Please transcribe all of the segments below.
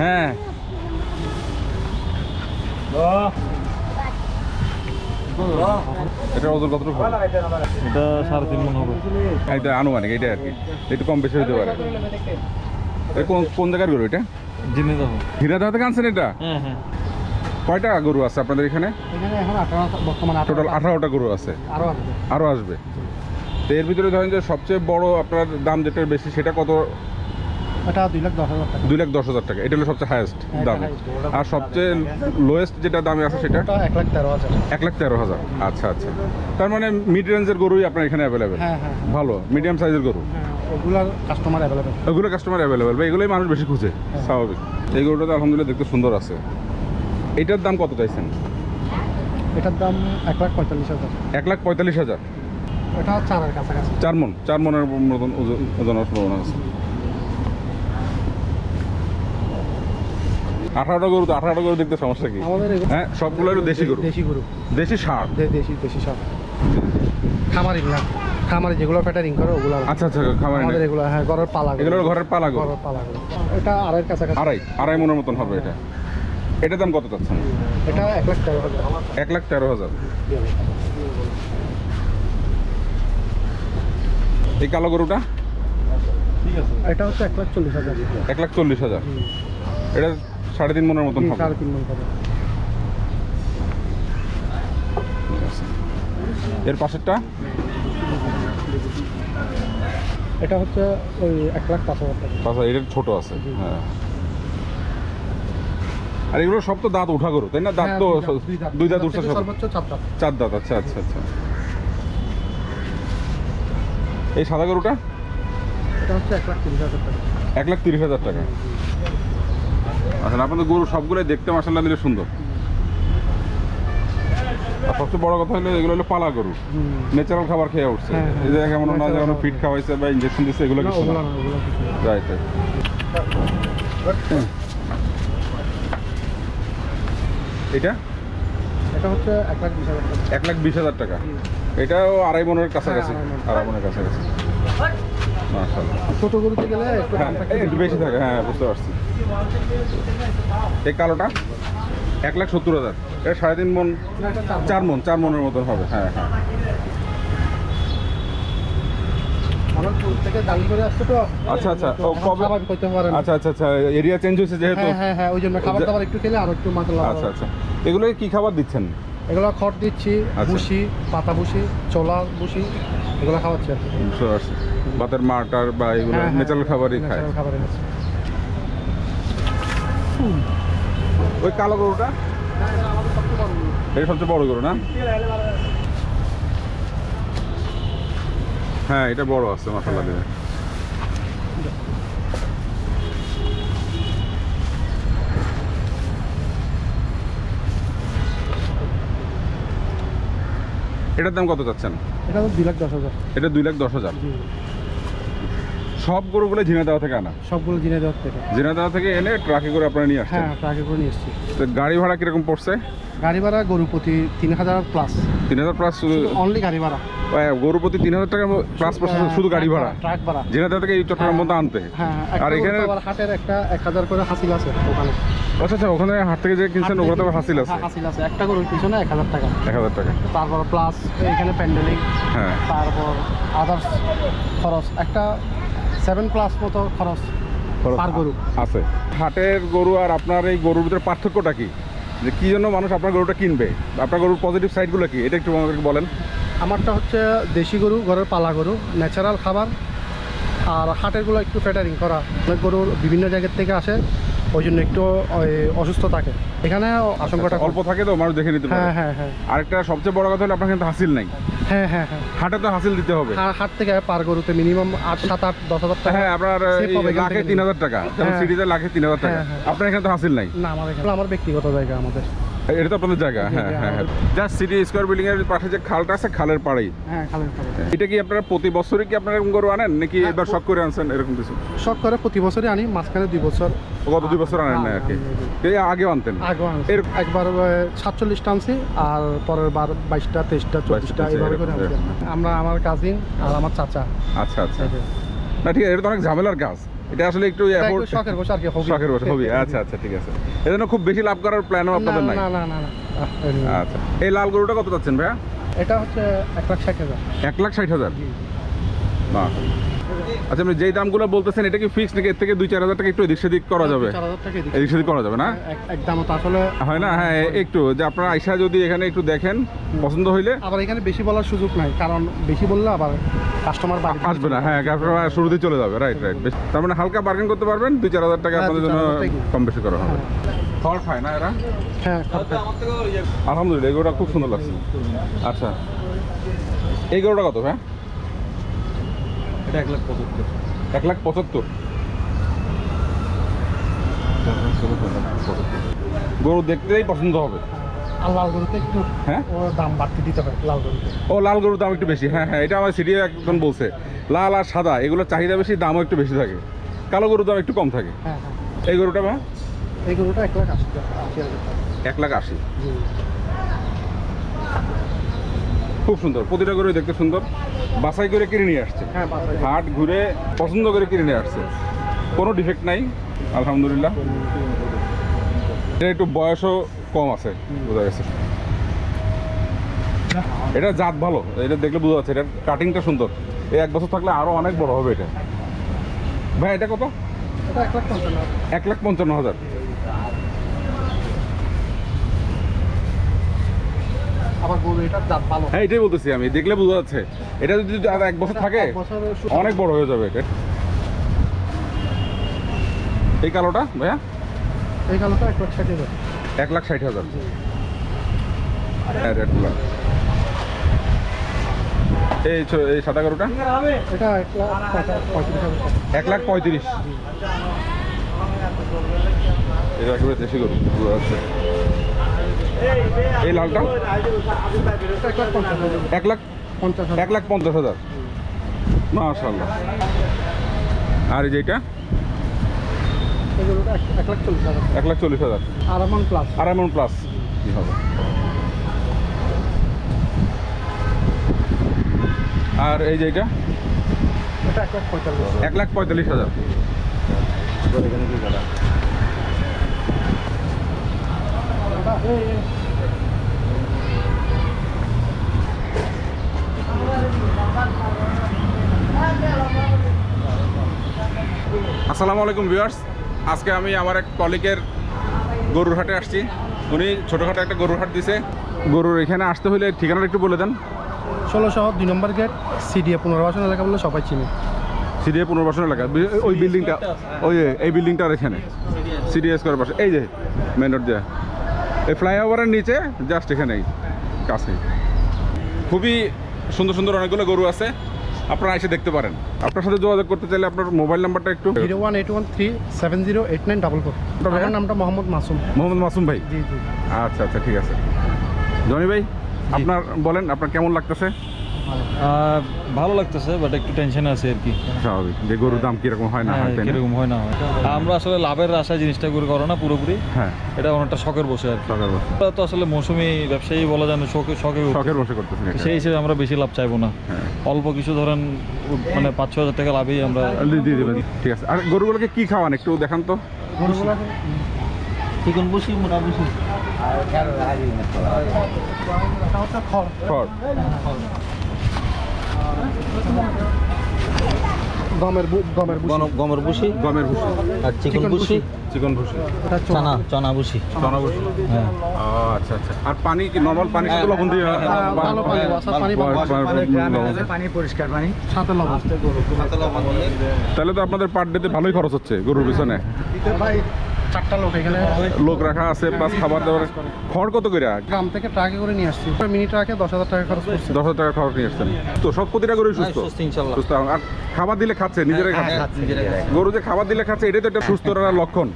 হ্যাঁ। এটা ওজন কতটুকু এটা সাড়ে তিন মন হবে। এটা আনুমানিক এটা আর কি। একটু কম বেশি হতে পারে। এটা কোন কোন জায়গার গরু এটা? থেকে আনছেন এটা? হ্যাঁ হ্যাঁ। কয়টা গরু আছে আপনাদের এখানে? এখানে এখন আঠারো বর্তমানে টোটাল আঠারোটা গরু আছে। আরও আসবে। তো এর ভিতরে ধরেন যে সবচেয়ে বড় আপনার দাম যেটা বেশি সেটা কত এটা দুই লাখ দশ হাজার টাকা। দুই লাখ দশ হাজার টাকা। এটা হলো সবচেয়ে হায়েস্ট হ্যাঁ, দাম। আর সবচেয়ে লোয়েস্ট যেটা দামে আছে সেটা? ওটা এক লাখ তেরো হাজার। এক লাখ তেরো হাজার। আচ্ছা আচ্ছা। তার মানে মিড রেঞ্জের গরুই আপনার এখানে অ্যাভেলেবেল হ্যাঁ হ্যাঁ। ভালো। মিডিয়াম সাইজের গরু। হ্যাঁ ওগুলার কাস্টমার অ্যাভেলেবেল ওগুলো কাস্টমার বা এগুলোই মানুষ বেশি খুঁজে। স্বাভাবিক। এই গরুটা তো আলহামদুলিল্লাহ দেখতে সুন্দর আছে। এইটার দাম কত চাইছেন? এটার দাম এক লাখ পঁয়তাল্লিশ হাজার। এক লাখ পঁয়তাল্লিশ হাজার। এটা চারের কাছাকাছি। চার মন। চার মনের মতন ওজন আছে। আঠারোটা গরু তো আঠারোটা গরু দেখতে সমস্যা কি? আমাদের হ্যাঁ সবগুলো একটু দেশি গরু? দেশি গরু। দেশি দে- দেশি দেশি সব খামারি না খামারি যেগুলো প্যাটারিং করে ওগুলো আচ্ছা আচ্ছা খামারি আমাদের এগুলো হ্যাঁ ঘরের পালা। এগুলো ঘরের পালা ঘরের পালা। এটা আড়াইয়ের কাছাকাছি। আড়াই আড়াই মনের মতন হবে এটা। এটার দাম কত চাচ্ছেন? এটা এক লাখ তেরো হাজার। এক লাখ তেরো হাজার। এই কালো গরুটা? এটা হচ্ছে এক লাখ চল্লিশ হাজার। এক লাখ চল্লিশ হাজার। এটা সাড়ে তিন মনের মতন সাড়ে তিন মন হবে। এর পাশেরটা? এটা হচ্ছে ওই এক লাখ পাঁচ হাজার টাকা। এটা ছোট আছে হ্যাঁ। আর এগুলো সব তো দাঁত উঠা গরু তাই না? দাঁত হ্যাঁ, তো দুই দাঁত, উঠছে সব। চার দাঁত। চার দাঁত আচ্ছা আচ্ছা আচ্ছা। এই সাদা গরুটা? এটা হচ্ছে এক লাখ তিরিশ হাজার টাকা। এক লাখ তিরিশ হাজার টাকা। আচ্ছা আপনাদের গরু সবগুলোই দেখতে মাসাল্লাহ দিলে সুন্দর। আর সবচেয়ে বড় কথা হলো এগুলো হলো পালা গরু। ন্যাচারাল খাবার খেয়ে উঠছে। হ্যাঁ, হ্যাঁ। এই যে কেমন না যেমন ফিট খাওয়াইছে বা ইঞ্জেকশন দিচ্ছে এগুলো কিছু না। রাইট এটা? এটা হচ্ছে এক লাখ বিশ হাজার টাকা। এটাও আড়াই মনের কাছাকাছি। হ্যাঁ, আড়াই মনের কাছাকাছি। ছোট গরুতে গেলে একটু বেশি থাকে হ্যাঁ বুঝতে পারছি। এই কালোটা? এক লাখ সত্তর হাজার। এটা সাড়ে তিন মন চার মন চার মনের মতন হবে। হ্যাঁ হ্যাঁ। আচ্ছা, আচ্ছা। আচ্ছা আচ্ছা আচ্ছা। এরিয়া চেঞ্জ হয়েছে যেহেতু। হ্যাঁ হ্যাঁ হ্যাঁ। ওই জন্য খাবার দাবার একটু খেলে আর একটু মাথা আচ্ছা আচ্ছা। এগুলো কি খাবার দিচ্ছেন? এগুলো খড় দিচ্ছি। ভুসি পাতা ভুসি ছোলা ভুসি এগুলো খাওয়াচ্ছি আর কি। বাতের মাটার বা এগুলো হ্যাঁ, হ্যাঁ। ন্যাচারাল খাবারই খায়। ন্যাচারাল এনেছি। ওই কালো গরুটা? এটা সবচেয়ে বড় গরু না? হ্যাঁ এটা বড় আছে মাসাল্লাহ দিয়ে এটার দাম কত চাচ্ছেন? এটা দুই লাখ দশ হাজার। এটা দুই লাখ দশ হাজার। সব গরুগুলো দেওয়া থেকে আনা? সবগুলো জিনে দেওয়ার থেকে। ঝিনা দেওয়া থেকে এনে ট্রাকে করে আপনারা নিয়ে আসছেন? হ্যাঁ ট্রাকে করে নিয়ে এসেছি। তো গাড়ি ভাড়া কীরকম পড়ছে? গাড়ি ভাড়া গরু প্রতি তিন হাজার প্লাস তিন হাজার প্লাস শুধু অনলি গাড়ি ভাড়া। গরু প্রতি তিন হাজার টাকা প্লাস পড়ছে শুধু গাড়ি ভাড়া। ট্রাক ভাড়া। ঝিনা দেওয়া থেকে এই চট্টগ্রাম মধ্যে আনতে? হ্যাঁ আর আর এখানে হাটের একটা এক হাজার করে হাসিল আছে ওখানে। আচ্ছা আচ্ছা ওখানে হাট থেকে যে কিনছেন তো হাসিল আছে? হ্যাঁ, হাসিল আছে। একটা গরুর পিছনে এক হাজার টাকা। এক হাজার টাকা। তারপর প্লাস এখানে প্যান্ডেলিং হ্যাঁ। তারপর আদার্স খরচ। একটা সেভেন প্লাস মতো খরচ পার গরু? আছে। হাটের গরু আর আপনার এই গরুর ভিতরে পার্থক্যটা কি? যে কী জন্য মানুষ আপনার গরুটা কিনবে? আপনার গরুর পজিটিভ সাইডগুলো কি? এটা একটু আমাদেরকে বলেন। আমারটা হচ্ছে দেশি গরু ঘরের পালা গরু ন্যাচারাল খাবার আর হাটেরগুলো একটু ফ্যাটারিং করা। অনেক গরুর বিভিন্ন জায়গার থেকে আসে। ওই জন্য একটু অসুস্থ থাকে। এখানে আশঙ্কাটা অল্প থাকে তো মানুষ দেখে নিতে পারে। হ্যাঁ হ্যাঁ হ্যাঁ। আরেকটা সবচেয়ে বড় কথা হলো আপনার কিন্তু হাসিল নাই। হ্যাঁ হ্যাঁ হ্যাঁ। হাটে তো হাসিল দিতে হবে। হাট থেকে পার করতে মিনিমাম আট সাত আট দশ হাজার টাকা হ্যাঁ আপনার লাখে তিন হাজার টাকা। যেমন হ্যাঁ। সিটিতে লাখে তিন হাজার টাকা। হ্যাঁ, হ্যাঁ। আপনার এখানে তো হাসিল নাই। না আমার এখানে আমার ব্যক্তিগত জায়গা আমাদের। এটা তো আপনাদের জায়গা হ্যাঁ হ্যাঁ হ্যাঁ। জাস্ট সিটি স্কোয়ার বিল্ডিং এর পাশে যে খালটা আছে খালের পাড়েই। হ্যাঁ খালের খালে এটা কি আপনারা প্রতি বছরই কি আপনারা এরকম গরু আনেন নাকি হ্যাঁ, এবার শখ করে আনছেন এরকম কিছু? শখ করে প্রতি বছরই আনি মাঝখানে দুই বছর। গত দুই বছর আনেন না আর কি। আগেও আনতেন? আগে। এর- একবার সাতচল্লিশটা আনছি আর পরের বার বাইশটা তেইশটা চব্বিশটা এইভাবে করে আমরা। আমার কাজিন আর আমার চাচা। আচ্ছা আচ্ছা। না ঠিক আছে এটা তো অনেক ঝামেলার কাজ। এটা আসলে একটু শখের বসে আর কি। শখের বসে হবি আচ্ছা আচ্ছা ঠিক আছে। এজন্য খুব বেশি লাভ করার প্ল্যানও আপনাদের নাই? না না না না। আচ্ছা। এই লাল গরুটা কত চাচ্ছেন ভাইয়া? এটা হচ্ছে এক লাখ ষাট হাজার। এক লাখ ষাট হাজার? বাহ। আচ্ছা আপনি যেই দামগুলো বলতেছেন এটা কি ফিক্স নাকি? এর থেকে দুই চার হাজার টাকা একটু এদিক সেদিক করা যাবে? এদিকে। সেদিক করা যাবে না? এক- এক তো আসলে হয় না? হ্যাঁ একটু যে আপনারা আইসা যদি এখানে একটু দেখেন পছন্দ হইলে। আবার এখানে বেশি বলার সুযোগ নাই কারণ বেশি বললে আবার কাস্টমার আসবে না হ্যাঁ আপনারা শুরুতেই চলে যাবে রাইট রাইট তার মানে হালকা বার্গেন করতে পারবেন দুই চার হাজার টাকা হ্যাঁ, আপনাদের জন্য। কম বেশি করা হবে। খড় খায় না এরা? হ্যাঁ আলহামদুলিল্লাহ খুব সুন্দর লাগছে। আচ্ছা। এই গরুটা কত হ্যাঁ এটা এক লাখ পঁচাত্তর। এক লাখ পঁচাত্তর? গরু দেখতেই পছন্দ হবে। আর লাল গরুতে একটু হ্যাঁ? ও দাম বাড়তি দিতে পারে লাল গরুতে। ও লাল গরুর দাম একটু বেশি। হ্যাঁ হ্যাঁ এটা আমার সিরিয়াল একজন বলছে। লাল আর সাদা এগুলোর চাহিদা বেশি দামও একটু বেশি থাকে। কালো গরুর দাম একটু কম থাকে। হ্যাঁ হ্যাঁ। এই গরুটা ভাই এই গরুটা এক লাখ আশি এক লাখ আশি। খুব সুন্দর প্রতিটা গরু দেখতে সুন্দর। বাছাই করে কিনে নিয়ে আসছে। হ্যাঁ হাট ঘুরে পছন্দ করে কিনে নিয়ে আসছে। কোনো ডিফেক্ট নাই আলহামদুলিল্লাহ। এটা একটু বয়সও কম আছে বোঝা গেছে। এটা জাত ভালো এটা দেখলে বোঝা যাচ্ছে এটা কাটিংটা সুন্দর। এই এক বছর থাকলে আরও অনেক বড় হবে এটা। ভাই এটা কত? এক লাখ পঞ্চান্ন হাজার। এক লাখ পঞ্চান্ন হাজার আবার গরু এটার জাত ভালো। হ্যাঁ এটাই বলতেছি আমি দেখলে বোঝা যাচ্ছে। এটা যদি আর এক বছর থাকে অনেক বড় হয়ে যাবে এটা। এই কালোটা ভাইয়া? এই কালোটা এক লাখ ষাট হাজার। এক লাখ ষাট হাজার। হ্যাঁ এই এই সাদা গরুটা এটা এক লাখ পঁয়ত্রিশ। এটা একেবারে দেশি গরু বোঝা যাচ্ছে। এই লালটা? এক লাখ এক লাখ পঞ্চাশ হাজার। মাশাল্লাহ আর এই যেটা এক- লাখ চল্লিশ হাজার। আরামান প্লাস। আর এমন প্লাস। কি হবে? আর এই যে এটা? এটা এক লাখ পঁয়তাল্লিশ এক লাখ পঁয়তাল্লিশ হাজার। আসসালামু আলাইকুম ভিউয়ার্স। আজকে আমি আমার এক কলিগের গরুর হাটে আসছি। উনি ছোটোখাটো একটা গরুর হাট দিছে। গরুর এখানে আসতে হলে ঠিকানাটা একটু বলে দেন। ষোলো শহর দুই নম্বর গেট সিডিএ পুনর্বাসন এলাকা বলে সবাই চিনি। সিডিএ পুনর্বাসন এলাকা। ওই বিল্ডিংটা ওই এই বিল্ডিংটার এখানে। সিডিএস করার পাশে। এই যে মেন রোড যে এই ফ্লাইওভারের নিচে জাস্ট এখানেই কাছে খুবই সুন্দর সুন্দর অনেকগুলো গরু আছে আপনারা এসে দেখতে পারেন। আপনার সাথে যোগাযোগ করতে চাইলে আপনার মোবাইল নাম্বারটা একটু zero one eight one three seven zero eight nine double four. আমার নামটা মোহাম্মদ মাসুম। মোহাম্মদ মাসুম ভাই? জি জি। আচ্ছা আচ্ছা ঠিক আছে। জনি ভাই আপনার বলেন আপনার কেমন লাগতেছে? ভালো লাগতেছে বাট একটু টেনশন আছে আর কি। স্বাভাবিক যে গরুর দাম কীরকম হয় না হ্যাঁ, হয় কীরকম হয় না হয়। আমরা আসলে লাভের আশায় জিনিসটা করে করো না পুরোপুরি। হ্যাঁ। এটা অনেকটা শখের বসে আর কি। সকাল বসে। তো আসলে মৌসুমি ব্যবসায়ী বলা যায় না শখে শখে শখের বসে করতেছেন এটা। সেই হিসেবে আমরা বেশি লাভ চাইব না। হ্যাঁ। অল্প কিছু ধরেন মানে পাঁচ ছ হাজার টাকা লাভেই আমরা দিয়ে দিয়ে দেবেন। ঠিক আছে। আর গরুগুলোকে কি খাওয়ান একটু দেখান তো? গরুগুলো চিকন বসি মোটা বসি। হচ্ছে খড়। খড়। গমের গমের ভুসি। গমের ভুসি? আর চিকন বসি চিকন ভুসি। চনা। চানা চানা বসি চনা ভুসি। হ্যাঁ। আচ্ছা আচ্ছা। আর পানি কি নর্মাল পানি শুধু লবণ দিয়ে ভালো পানি পানি পানি পরিষ্কার পানি। সাথে লবণ। তাহলে তো আপনাদের পার ডেতে ভালোই খরচ হচ্ছে গরুর পিছনে। ভাই চারটা লোক এখানে লোক রাখা আছে প্লাস খাবার দাবার। খড় কত করে গ্রাম থেকে ট্রাকে করে নিয়ে আসছি। মিনি ট্রাকে দশ হাজার টাকা খরচ করছে। দশ হাজার টাকা খরচ নিয়ে আসছেন। তো সব প্রতিটা গরুই সুস্থ? সুস্থ ইনশাল্লাহ। আর খাবার দিলে খাচ্ছে নিজেরাই খাচ্ছে। গরু যে খাবার দিলে খাচ্ছে এটাই তো একটা সুস্থ রাখার লক্ষণ।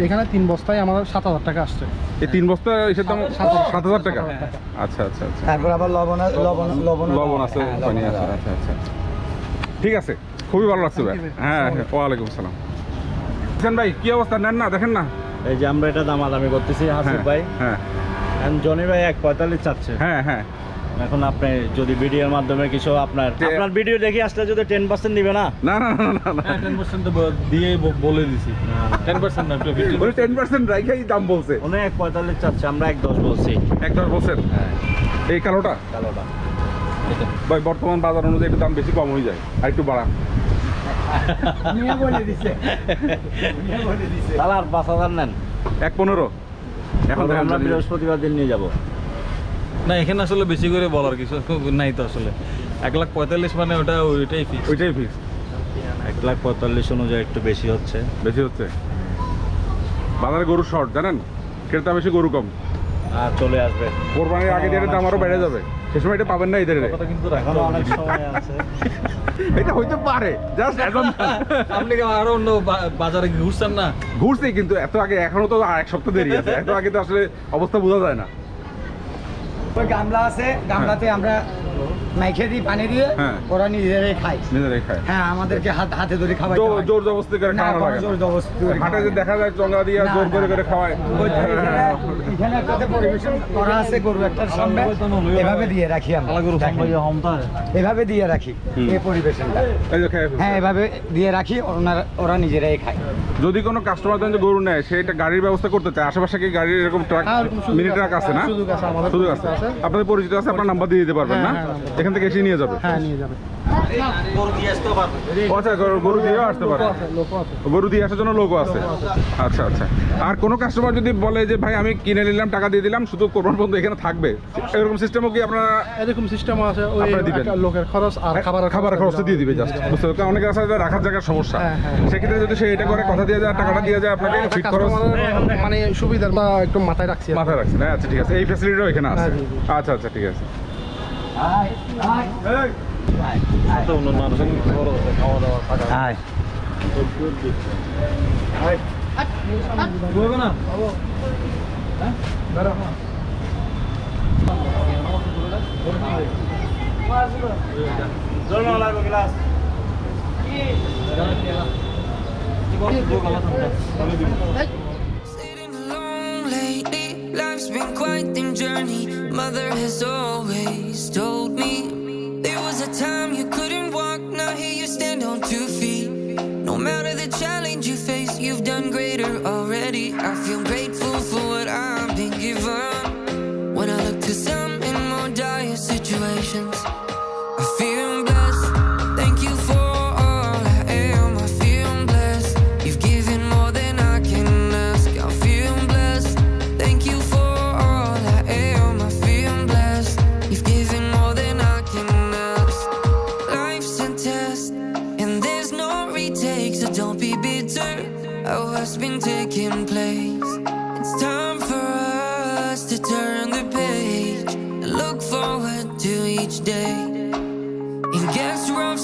এখানে তিন বস্তায় আমাদের সাত হাজার টাকা আসছে। এই তিন বস্তা এসের দাম সাত হাজার- টাকা। আচ্ছা আচ্ছা আচ্ছা। তারপর আবার লবণ লবণ লবণ লবণ আছে আচ্ছা আচ্ছা। ঠিক আছে খুবই ভালো লাগছে ভাই। হ্যাঁ হ্যাঁ, ওয়ালাইকুম আসসালাম হোসেন ভাই কি অবস্থা? নেন না দেখেন না। এই যে আমরা এটা দামাদামি করতেছি হাসিফ হ্যাঁ ভাই। হ্যাঁ। জনি ভাই এক পঁয়তাল্লিশ চাচ্ছে। হ্যাঁ হ্যাঁ। এখন আপনি যদি ভিডিওর মাধ্যমে কিছু আপনার আপনার ভিডিও দেখে আসলে যদি টেন পার্সেন্ট দিবে না? না না না না হ্যাঁ টেন পার্সেন্ট দিয়ে বলে দিছি। টেন পার্সেন্ট না টেন পার্সেন্ট রাইখাই দাম বলছে। উনি এক পঁয়তাল্লিশ চাচ্ছে আমরা এক দশ বলছি। এক দশ বলছেন? হ্যাঁ। এই কালোটা? কালোটা। ভাই বর্তমান বাজার অনুযায়ী একটু দাম বেশি কম হয়ে যায়। আর একটু বাড়া। আর পাঁচ হাজার নেন। এক পনেরো? এখন আমরা বৃহস্পতিবার দিন নিয়ে যাব। না এখানে আসলে বেশি করে বলার কিছু নাই তো আসলে। এক লাখ পঁয়তাল্লিশ মানে ওটা ওইটাই ফিক্স ওইটাই ফিক্স এক লাখ পঁয়তাল্লিশ অনুযায়ী একটু বেশি হচ্ছে। বেশি হচ্ছে? বাজারে গরু শর্ট জানেন? ক্রেতা বেশি গরু কম। আর চলে আসবে। কোরবানির আগে দাম আরও বেড়ে যাবে। সে সময় এটা পাবেন না এদের কথা কিন্তু এখনও অনেক সময় আছে। এটা হইতে পারে জাস্ট একদম আপনি কি আরও অন্য বাজারে ঘুরছেন না? ঘুরছি কিন্তু এত আগে এখনও তো আর এক সপ্তাহ দেরি আছে। এত আগে তো আসলে অবস্থা বোঝা যায় না। ওই গামলা আছে গামলাতে আমরা মাইখে দিই পানি দিয়ে হ্যাঁ। ওরা নিজেরাই খায়। নিজেরাই খায়। হ্যাঁ আমাদেরকে হাত হাতে ধরে খাওয়াই জোর জোর করে খাওয়ানো লাগে জোর জবরদস্তি করে হাটে যে দেখা যায় চঙ্গা দিয়ে জোর করে করে খাওয়ায়। এখানে- এখানে পরিবেশন করা আছে গরু একটার সামনে এভাবে দিয়ে রাখি আমরা। এভাবে দিয়ে এই পরিবেশনটা। হ্যাঁ এভাবে দিয়ে রাখি ওনারা ওরা নিজেরাই খায়। যদি কোনো কাস্টমার যে গরু নেয় সে এটা গাড়ির ব্যবস্থা করতে চায় আশেপাশে কি গাড়ির এরকম ট্রাক হ্যাঁ, মিনি ট্রাক আছে। না? সুযোগ আছে, পরিচিত আছে। আছে। আপনাদের পরিচিত আছে আপনার নাম্বার দিয়ে দিতে পারবেন না? হ্যাঁ, হ্যাঁ। এখান থেকে এসে নিয়ে যাবে? হ্যাঁ নিয়ে যাবে। আচ্ছা গরু- আসতে পারে। দিয়ে আসার জন্য লোকও আছে। আচ্ছা আচ্ছা। আর কোনো কাস্টমার যদি বলে যে ভাই আমি কিনে নিলাম টাকা দিয়ে দিলাম শুধু কোরবান পর্যন্ত এখানে থাকবে। এরকম সিস্টেমও কি আপনারা এরকম সিস্টেম আছে আপনারা দিবেন? লোকের খরচ আর খাবার খাবার খরচটা দিয়ে দিবে জাস্ট বুঝতে পারছেন? অনেকের আছে রাখার জায়গার সমস্যা। হ্যাঁ, হ্যাঁ। সেক্ষেত্রে যদি সে এটা করে কথা দিয়ে যায় টাকাটা দিয়ে যায় আপনাকে ফিট খরচ মানে সুবিধার বা একটু মাথায় রাখছি মাথায় রাখছেন হ্যাঁ, আচ্ছা ঠিক আছে। এই ফ্যাসিলিটিও এখানে আছে। হ্যাঁ। আচ্ছা আচ্ছা ঠিক আছে। হ্যাঁ না Sitting alone lately, life's been quite the journey. Mother has always told me there was a time you couldn't walk, now here you stand on two feet. No matter the bitter. Oh, what's been taking place? It's time for us to turn the page and look forward to each day. It gets rough